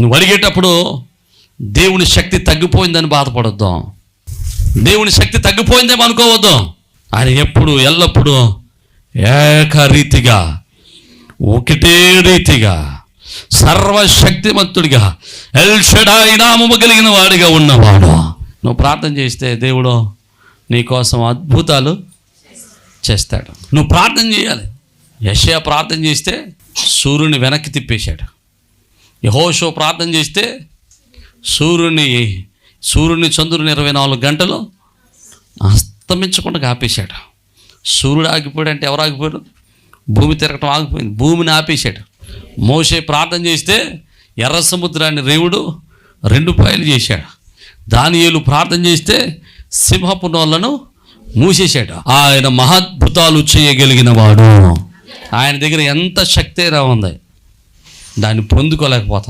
నువ్వు అడిగేటప్పుడు దేవుని శక్తి తగ్గిపోయిందని బాధపడొద్దు. దేవుని శక్తి తగ్గిపోయిందేమో అనుకోవద్దు. ఆయన ఎప్పుడు ఎల్లప్పుడూ ఏకరీతిగా ఒకటే రీతిగా సర్వశక్తిమంతుడిగా ఎల్షడాయి నామము కలిగిన వాడిగా ఉన్నవాడు. నువ్వు ప్రార్థన చేస్తే దేవుడు నీకోసం అద్భుతాలు చేస్తాడు. నువ్వు ప్రార్థన చేయాలి. యశయ ప్రార్థన చేస్తే సూర్యుని వెనక్కి తిప్పేశాడు. యహోషో ప్రార్థన చేస్తే సూర్యుని సూర్యుని చంద్రుని ఇరవై నాలుగు గంటలు అస్తమించకుండా ఆపేశాడు. సూర్యుడు ఆగిపోయాడు అంటే ఎవరు ఆగిపోయాడు భూమి తిరగటం ఆగిపోయింది. భూమిని ఆపేశాడు. మోసే ప్రార్థన చేస్తే ఎర్ర సముద్రాన్ని రేవుడు రెండు పాయలు చేశాడు. దానియేలు ప్రార్థన చేస్తే సింహపు నోళ్ళను మూసేశాడు. ఆయన మహాద్భుతాలు చేయగలిగిన వాడు ఆయన దగ్గర ఎంత శక్తి ఉంది. దాన్ని పొందుకోలేకపోతాం